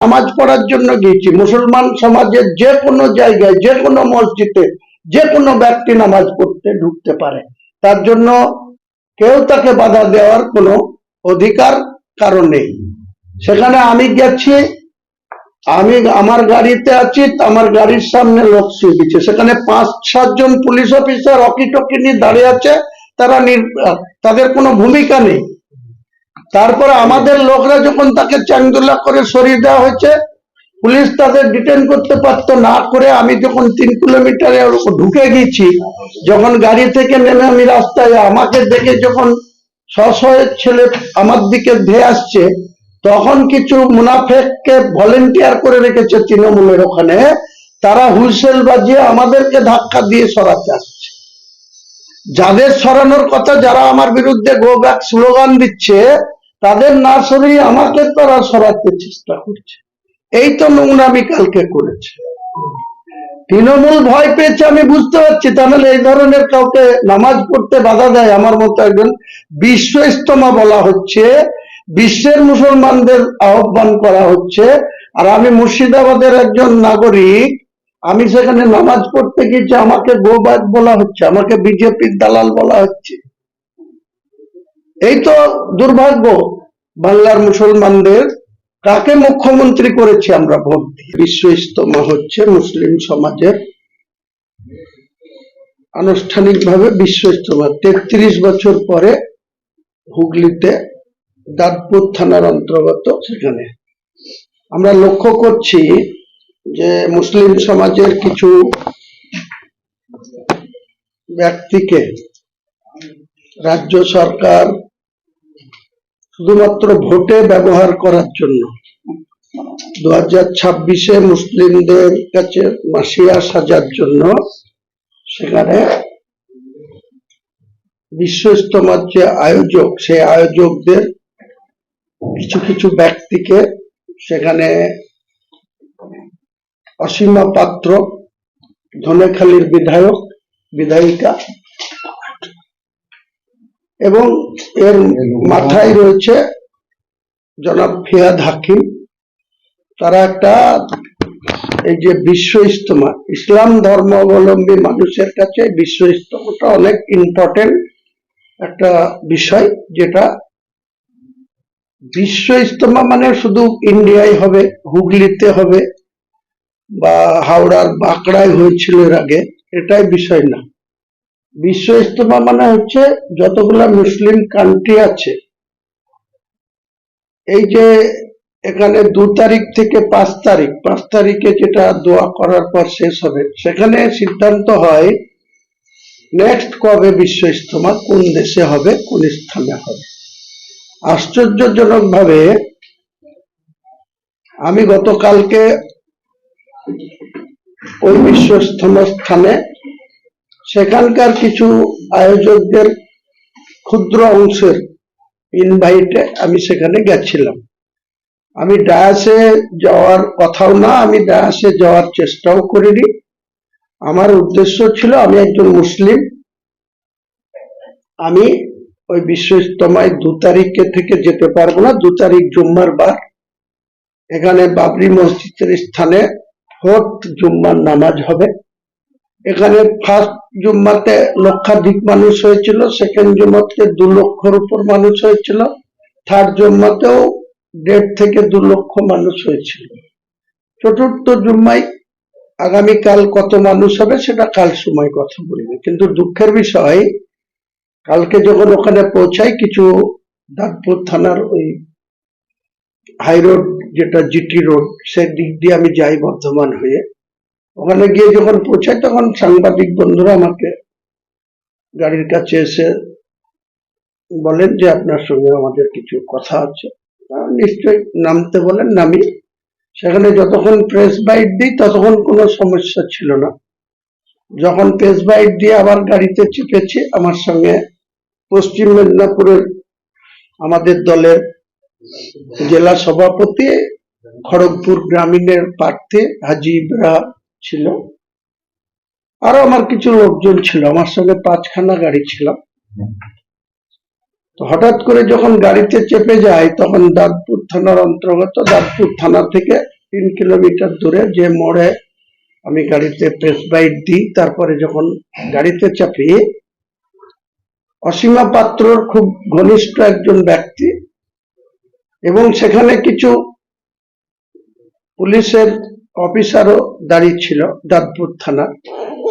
নামাজ পড়ার জন্য গিয়েছি। মুসলমান সমাজের যে কোনো জায়গায়, যে কোনো মসজিদে, যে কোনো ব্যক্তি নামাজ পড়তে ঢুকতে পারে। তার জন্য কেউ তাকে বাধা দেওয়ার কোনো অধিকার কারণ নেই। সেখানে আমি গেছি, আমি আমার গাড়িতে আছি আমার গাড়ির সামনে লোক দিচ্ছে। সেখানে পাঁচ সাতজন পুলিশ অফিসার অকি টকি নিয়ে দাঁড়িয়ে আছে। তারা তাদের কোনো ভূমিকা নেই। তারপরে আমাদের লোকরা যখন তাকে চাংদুলা করে সরিয়ে দেওয়া হয়েছে, পুলিশ তাদের ডিটেন করতে পারতো না করে আমি যখন তিন কিলোমিটারে ঢুকে গেছি যখন গাড়ি থেকে নেমে আমি রাস্তায় আমাকে দেখে যখন সশয়ের ছেলে আমার দিকে ধেয়ে আসছে, তখন কিছু মুনাফেককে ভলেন্টিয়ার করে রেখেছে তৃণমূলের ওখানে, তারা হুইসেল বাজিয়ে আমাদেরকে ধাক্কা দিয়ে সরাতে আসছে। যাদের সরানোর কথা যারা আমার বিরুদ্ধে গো ব্যাক স্লোগান দিচ্ছে, তাদের না সরিয়ে আমাকে তারা সরাতে চেষ্টা করছে। এই তো নোংরামি কালকে করেছে। তৃণমূল ভয় পেয়েছে, আমি বুঝতে পারছি। তাহলে এই ধরনের কাউকে নামাজ পড়তে বাধা দেয় আমার মতো একজন বিশ্ব ইস্তমা বলা হচ্ছে, বিশ্বের মুসলমানদের আহ্বান করা হচ্ছে। আর আমি মুর্শিদাবাদের একজন নাগরিক আমি সেখানে নামাজ পড়তে গিয়েছি, আমাকে গোবাদ বলা হচ্ছে, আমাকে বিজেপির দালাল বলা হচ্ছে। এই তো দুর্ভাগ্য, বাংলার মুসলমানদের কাকে মুখ্যমন্ত্রী করেছি আমরা ভোট দিয়ে? বিশ্ব ইস্তমা হচ্ছে মুসলিম সমাজের আনুষ্ঠানিকভাবে বিশ্ব ইস্তমা তেত্রিশ বছর পরে হুগলিতে দাঁতপুর থানার অন্তর্গত সেখানে। আমরা লক্ষ্য করছি যে মুসলিম সমাজের কিছু ব্যক্তিকে রাজ্য সরকার শুধুমাত্র ভোটে ব্যবহার করার জন্য দু হাজার ছাব্বিশে মুসলিমদের কাছে মাসিয়া সাজার জন্য সেখানে বিশ্ব ইস্তমার যে আয়োজক, সেই আয়োজকদের কিছু কিছু ব্যক্তিকে সেখানে অসীমা পাত্র, ধনেখালীর বিধায়ক, বিধায়িকা। এবং এর মাথায় রয়েছে জনাব ফিয়াদ হাকিম। তারা একটা এই যে বিশ্ব ইস্তমা ইসলাম ধর্মাবলম্বী মানুষের কাছে বিশ্ব ইস্তমাটা অনেক ইম্পর্টেন্ট একটা বিষয়, যেটা বিশ্ব ইস্তমা মানে শুধু ইন্ডিয়ায় হবে, হুগলিতে হবে বা হাওড়ার বাঁকড়ায় হয়েছিল এর আগে, এটাই বিষয় না। বিশ্ব ইস্তমা মানে হচ্ছে যতগুলা মুসলিম কান্ট্রি আছে। এই যে এখানে দু তারিখ থেকে পাঁচ তারিখ, পাঁচ তারিখে যেটা দোয়া করার পর শেষ হবে, সেখানে সিদ্ধান্ত হয় নেক্সট কবে বিশ্ব ইস্তমা কোন দেশে হবে, কোন স্থানে হবে। আশ্চর্যজনক ভাবে আমি গতকালকে ওই বিশ্ব ইস্তমা স্থানে সেখানকার কিছু আয়োজকদের ক্ষুদ্র অংশের ইনভাইটে আমি সেখানে গেছিলাম। আমি ডায়াসে যাওয়ার কথাও না, আমি ডায়াসে যাওয়ার চেষ্টাও করিনি। আমার উদ্দেশ্য ছিল, আমি একজন মুসলিম, আমি ওই বিশ্ব ইস্তমায় দু তারিখে থেকে যেতে পারব না, দু তারিখ জুম্মার বার। এখানে বাবরি মসজিদের স্থানে ফোর্থ জুম্মার নামাজ হবে। এখানে ফার্স্ট জুম্মাতে লক্ষাধিক মানুষ হয়েছিল সেকেন্ড জুম্মাতে দু লক্ষর উপর মানুষ হয়েছিল থার্ড জুম্মাতেও দেড় থেকে দু লক্ষ মানুষ হয়েছিল। চতুর্থ জুম্মায় আগামীকাল কত মানুষ হবে সেটা কাল সময় কথা বলবে। কিন্তু দুঃখের বিষয়, কালকে যখন ওখানে পৌঁছাই, কিছু দাঁতপুর থানার ওই হাই রোড, যেটা জিটি রোড সে দিক দিয়ে আমি যাই বর্ধমান হয়ে। ওখানে গিয়ে যখন পৌঁছাই, তখন সাংবাদিক বন্ধুরা আমাকে গাড়ির কাছে এসে বলেন যে, আপনার সঙ্গে আমাদের কিছু কথা আছে। নিশ্চয়ই নামতে বলেন নামি সেখানে যতক্ষণ প্রেস বাইট দিই, ততক্ষণ কোনো সমস্যা ছিল না। যখন প্রেস বাইট দিয়ে আবার গাড়িতে চেপেছি, আমার সঙ্গে পশ্চিম মেদিনীপুরের আমাদের দলের জেলা সভাপতি খড়গপুর গ্রামীণের প্রার্থী হাজি ইব্রা ছিল। আরও আমার কিছু লোকজন ছিল, আমার সঙ্গে পাঁচখানা গাড়ি ছিল। তো হঠাৎ করে যখন গাড়িতে চেপে যায়, তখন দাঁতপুর থানার অন্তর্গত দাঁতপুর থানা থেকে তিন কিলোমিটার দূরে যে মোড়ে আমি গাড়িতে প্রেস বাইট দিই, তারপরে যখন গাড়িতে চাপি, অসীমা পাত্রর খুব ঘনিষ্ঠ একজন ব্যক্তি এবং সেখানে কিছু পুলিশের অফিসারও দাঁড়িয়ে ছিল, দাঁতপুর থানা।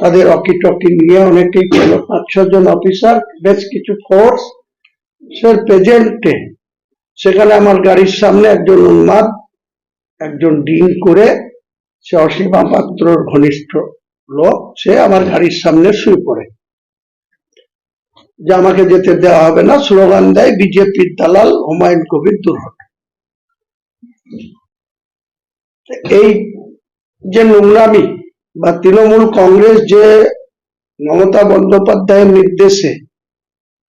তাদের অকি টকি নিয়ে অনেকেই ছিল পাঁচ ছজন অফিসার, বেশ কিছু ফোর্স সে প্রেজেন্টে সেখানে আমার গাড়ির সামনে একজন উন্মাদ, একজন ডিল করে সে অসীমা পাত্রর ঘনিষ্ঠ লোক, সে আমার গাড়ির সামনে শুয়ে পড়ে। যে আমাকে যেতে দেওয়া হবে না, স্লোগান দেয়, বিজেপির দালাল হুমায়ুন কবির দুর্ঘটনা। এই যে নোংরামি বা তৃণমূল কংগ্রেস যে মমতা বন্দ্যোপাধ্যায়ের নির্দেশে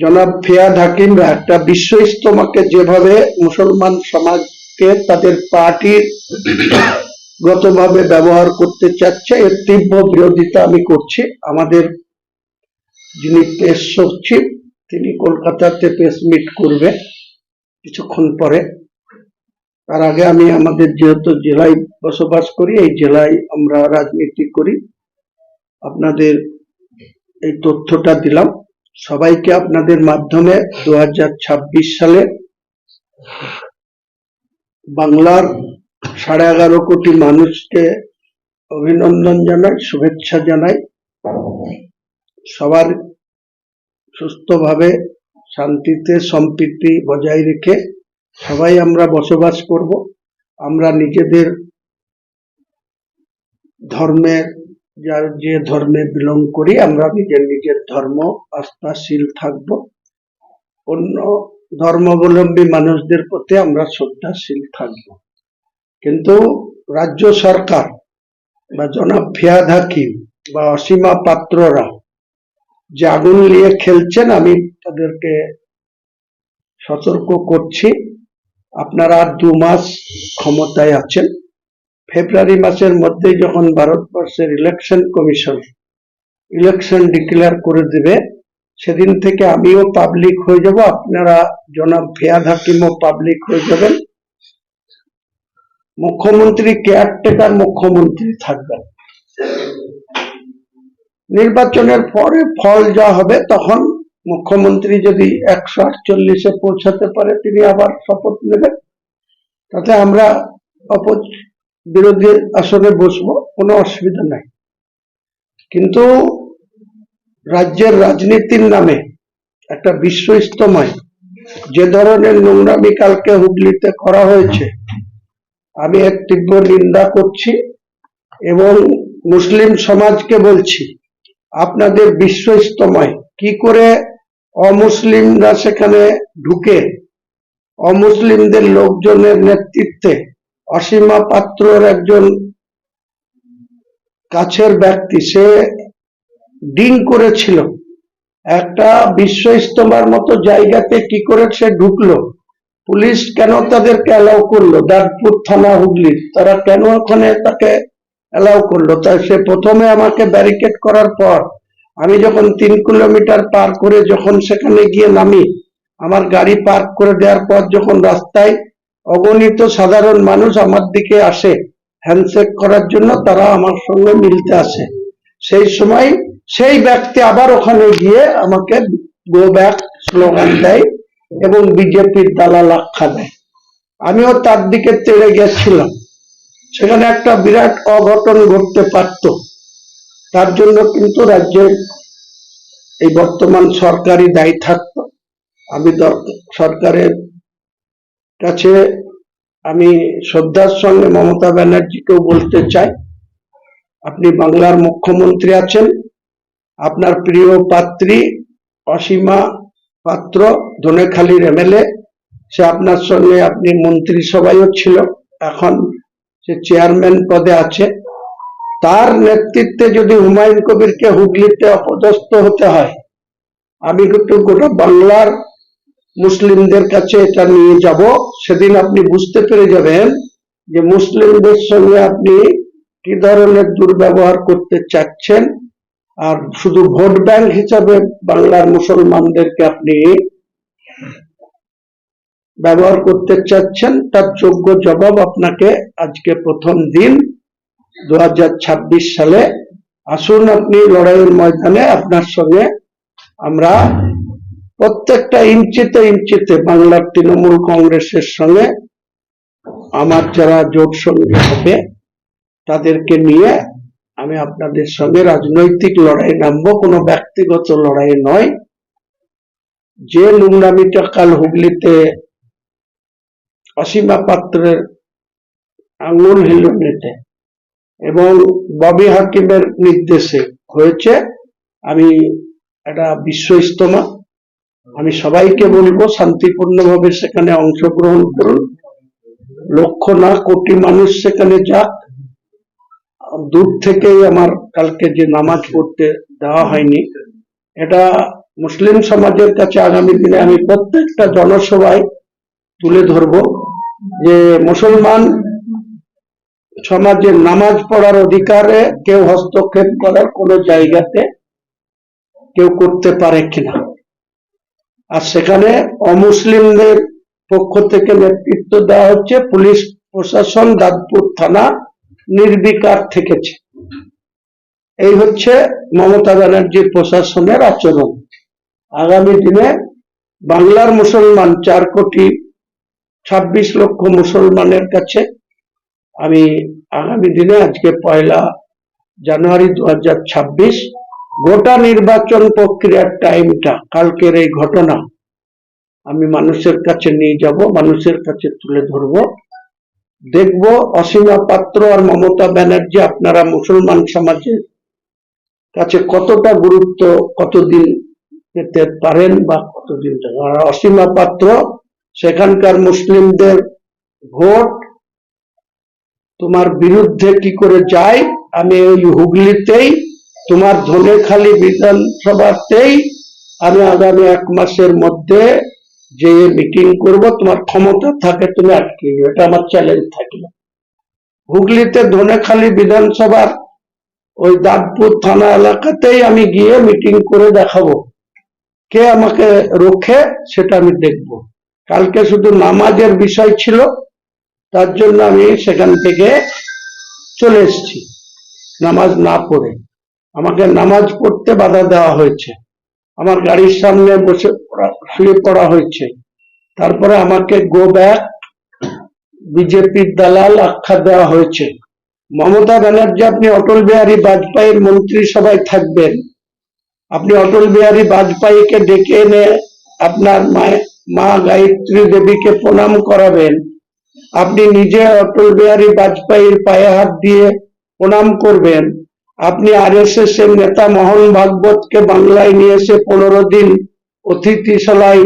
জনাব ফিয়াদ হাকিমরা একটা বিশ্ব ইস্তমাকে যেভাবে মুসলমান সমাজকে তাদের পার্টির গতভাবে ব্যবহার করতে চাচ্ছে, এর তীব্র বিরোধিতা আমি করছি। আমাদের যিনি প্রেস সচিব, তিনি কলকাতাতে প্রেস মিট করবে কিছুক্ষণ পরে। তার আগে আমি আমাদের যেহেতু জেলায় বসবাস করি, এই জেলায় আমরা রাজনীতি করি। আপনাদের এই তথ্যটা দিলাম। সবাইকে আপনাদের মাধ্যমে দু হাজার ছাব্বিশ সালে বাংলার সাড়ে এগারো কোটি মানুষকে অভিনন্দন জানাই, শুভেচ্ছা জানাই। সবার সুস্থভাবে শান্তিতে সম্প্রীতি বজায় রেখে সবাই আমরা বসবাস করব। আমরা নিজেদের ধর্মের যার যে ধর্মে বিলং করি, আমরা নিজের নিজের ধর্ম, আস্থাশীল থাকব। অন্য ধর্মাবলম্বী মানুষদের প্রতি আমরা শ্রদ্ধাশীল থাকব। কিন্তু রাজ্য সরকার বা জনাব ফিয়াদ হাকিম বা অসীমা পাত্ররা যে আগুন নিয়ে খেলছেন, আমি তাদেরকে সতর্ক করছি। আপনারা আর দু মাস ক্ষমতায় আছেন। ফেব্রুয়ারি মাসের মধ্যেই যখন ভারতবর্ষের ইলেকশন কমিশন ইলেকশন ডিক্লেয়ার করে দেবে, সেদিন থেকে আমিও পাবলিক হয়ে যাব, আপনারা জনাব ফিয়াদ হাকিমও পাবলিক হয়ে যাবেন। মুখ্যমন্ত্রী কেয়ারটেকার মুখ্যমন্ত্রী থাকবেন। নির্বাচনের পরে ফল যা হবে তখন মুখ্যমন্ত্রী যদি একশো আটচল্লিশে পৌঁছাতে পারে, তিনি আবার শপথ নেবেন? তাতে আমরা অপোজ বিরোধী আসনে বসবো, কোনো অসুবিধা নাই। কিন্তু রাজ্যের রাজনীতির নামে একটা বিশ্ব ইস্তমায় যে ধরনের নোংরামি কালকে হুগলিতে করা হয়েছে, আমি এর তীব্র নিন্দা করছি এবং মুসলিম সমাজকে বলছি, আপনাদের বিশ্ব ইস্তমায় কি করে অমুসলিমরা সেখানে ঢুকে অমুসলিমদের লোকজনের নেতৃত্বে অসীমা পাত্রর একজন কাছের ব্যক্তি, সে ডিং করেছিল। একটা বিশ্ব ইস্তমার মতো জায়গাতে কি করে সে ঢুকলো? পুলিশ কেন তাদেরকে অ্যালাউ করল? দাঁতপুর থানা হুগলির। তারা কেন ওখানে তাকে অ্যালাউ করল? তাই সে প্রথমে আমাকে ব্যারিকেড করার পর আমি যখন তিন কিলোমিটার পার করে যখন সেখানে গিয়ে নামি, আমার গাড়ি পার্ক করে দেওয়ার পর যখন রাস্তায় অগণিত সাধারণ মানুষ আমার দিকে আসে হ্যান্ডশেক করার জন্য তারা আমার সঙ্গে মিলতে আসে। সেই সময় সেই ব্যক্তি আবার ওখানে গিয়ে আমাকে গো ব্যাক স্লোগান দেয় এবং বিজেপির দালাল আখ্যা দেয়। আমিও তার দিকে তেড়ে গেছিলাম। সেখানে একটা বিরাট অঘটন ঘটতে পারত। তার জন্য কিন্তু রাজ্যের এই বর্তমান সরকারি দায়ী থাকত। আমি সরকারের কাছে আমি শ্রদ্ধার সঙ্গে মমতা ব্যানার্জিকেও বলতে চাই, আপনি বাংলার মুখ্যমন্ত্রী আছেন, আপনার প্রিয় পাত্রী অসীমা পাত্র, ধনেখালির এমএলএ, সে আপনার সঙ্গে আপনি মন্ত্রিসভায়ও ছিল, এখন সে চেয়ারম্যান পদে আছে। তার নেতৃত্বে যদি হুমায়ুন কবিরকে হুগলিতে অপদস্থ হতে হয়, আমি কিন্তু গোটা বাংলার মুসলিমদের কাছে এটা নিয়ে যাব। সেদিন আপনি বুঝতে পেরে যাবেন যে মুসলিমদের সঙ্গে আপনি কি ধরনের দুর্ব্যবহার করতে চাচ্ছেন। আর শুধু ভোট ব্যাংক হিসাবে বাংলার মুসলমানদেরকে আপনি ব্যবহার করতে চাচ্ছেন, তার যোগ্য জবাব আপনাকে আজকে প্রথম দিন দু হাজার ছাব্বিশ সালে আসুন আপনি লড়াইয়ের ময়দানে আপনার সঙ্গে আমরা প্রত্যেকটা ইঞ্চিতে ইঞ্চিতে বাংলার তৃণমূল কংগ্রেসের সঙ্গে আমার যারা জোট সঙ্গী হবে, তাদেরকে নিয়ে আমি আপনাদের সঙ্গে রাজনৈতিক লড়াই নামবো। কোনো ব্যক্তিগত লড়াই নয়। যে নোংরামিটা কাল হুগলিতে অসীমা পাত্রের আঙুল হিলুনিতে এবং ববি হাকিমের নির্দেশে হয়েছে, আমি একটা বিশ্ব ইস্তমা আমি সবাইকে বলব শান্তিপূর্ণভাবে সেখানে অংশগ্রহণ করুন। লক্ষ না কোটি মানুষ সেখানে যাক। দূর থেকেই আমার কালকে যে নামাজ পড়তে দেওয়া হয়নি, এটা মুসলিম সমাজের কাছে আগামী দিনে আমি প্রত্যেকটা জনসভায় তুলে ধরব যে মুসলমান সমাজের নামাজ পড়ার অধিকারে কেউ হস্তক্ষেপ করার কোনো জায়গাতে কেউ করতে পারে কিনা। আর সেখানে অমুসলিমদের পক্ষ থেকে নেতৃত্ব দেওয়া হচ্ছে, পুলিশ প্রশাসন দাঁতপুর থানা নির্বিকার থেকেছে। এই হচ্ছে মমতা ব্যানার্জির প্রশাসনের আচরণ। আগামী দিনে বাংলার মুসলমান চার কোটি ছাব্বিশ লক্ষ মুসলমানের কাছে আমি আগামী দিনে, আজকে পয়লা জানুয়ারি দু হাজার ছাব্বিশ, গোটা নির্বাচন প্রক্রিয়ার টাইমটা, কালকের এই ঘটনা, আমি মানুষের কাছে নিয়ে যাব, মানুষের কাছে তুলে ধরব। দেখব অসীমা পাত্র আর মমতা ব্যানার্জি, আপনারা মুসলমান সমাজের কাছে কতটা গুরুত্ব, কতদিন পেতে পারেন বা কতদিন আর অসীমা পাত্র, সেখানকার মুসলিমদের ভোট তোমার বিরুদ্ধে কি করে যায় আমি ওই হুগলিতেই, তোমার ধনেখালি বিধানসভাতেই আমি আগামী এক মাসের মধ্যে যে মিটিং করব, তোমার ক্ষমতা থাকে, তুমি আটকে। এটা আমার চ্যালেঞ্জ থাকল। হুগলিতে ধনেখালি বিধানসভার ওই দাঁতপুর থানা এলাকাতেই আমি গিয়ে মিটিং করে দেখাবো। কে আমাকে রোখে, সেটা আমি দেখব। কালকে শুধু নামাজের বিষয় ছিল তার জন্য আমি সেখান থেকে চলে এসেছি, নামাজ না পড়ে। আমাকে নামাজ পড়তে বাধা দেওয়া হয়েছে। আমার গাড়ির সামনে বসে শুয়ে পড়া হয়েছে। তারপরে আমাকে গো ব্যাক বিজেপির দালাল আখ্যা দেওয়া হয়েছে। মমতা ব্যানার্জি, আপনি অটল বিহারী বাজপেয়ীর মন্ত্রিসভায় থাকবেন। আপনি অটল বিহারী বাজপেয়ীকে ডেকে এনে আপনার মায়ের মা গায়ত্রী দেবীকে প্রণাম করাবেন। আপনি নিজে অটল বিহারী বাজপেয়ীর পায়ে হাত দিয়ে প্রণাম করবেন। আপনি আর এস এস এর নেতা মোহন ভাগবতকে বাংলায় নিয়ে এসে পনেরো দিন অতিথিশালায়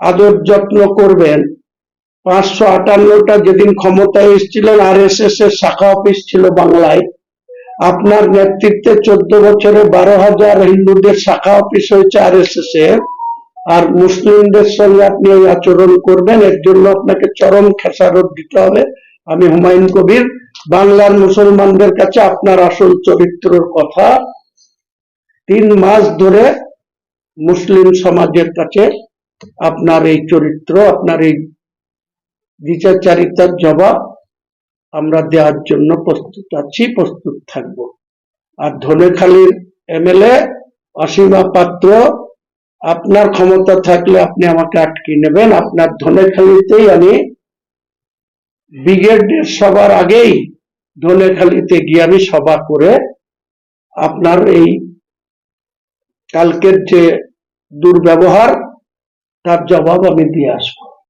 আদর যত্ন করবেন। পাঁচশো আটান্নটা যেদিন ক্ষমতায় এসেছিলেন আর এস এস এর শাখা অফিস ছিল বাংলায়। আপনার নেতৃত্বে চোদ্দ বছরে বারো হাজার হিন্দুদের শাখা অফিস হয়েছে আর এস এস এর আর মুসলিমদের সঙ্গে আপনি এই আচরণ করবেন, এর জন্য আপনাকে চরম খেসারত দিতে হবে। আমি হুমায়ুন কবির, বাংলার মুসলমানদের কাছে আপনার আসল চরিত্রের কথা। তিন মাস ধরে মুসলিম সমাজের কাছে আপনার এই চরিত্র, আপনার এই বিচারচারিতার জবাব আমরা দেওয়ার জন্য প্রস্তুত আছি, প্রস্তুত থাকব। আর ধনেখালীর এমএলএ অসীমা পাত্র আপনার ক্ষমতা থাকলে আপনি আমাকে আটকে নেবেন। আপনার ধনেখালিতেই আমি ব্রিগেডের সবার আগেই ধনেখালিতে গিয়ে আমি সভা করে আপনার এই কালকের যে দুর্ব্যবহার, তার জবাব আমি দিয়ে আসব।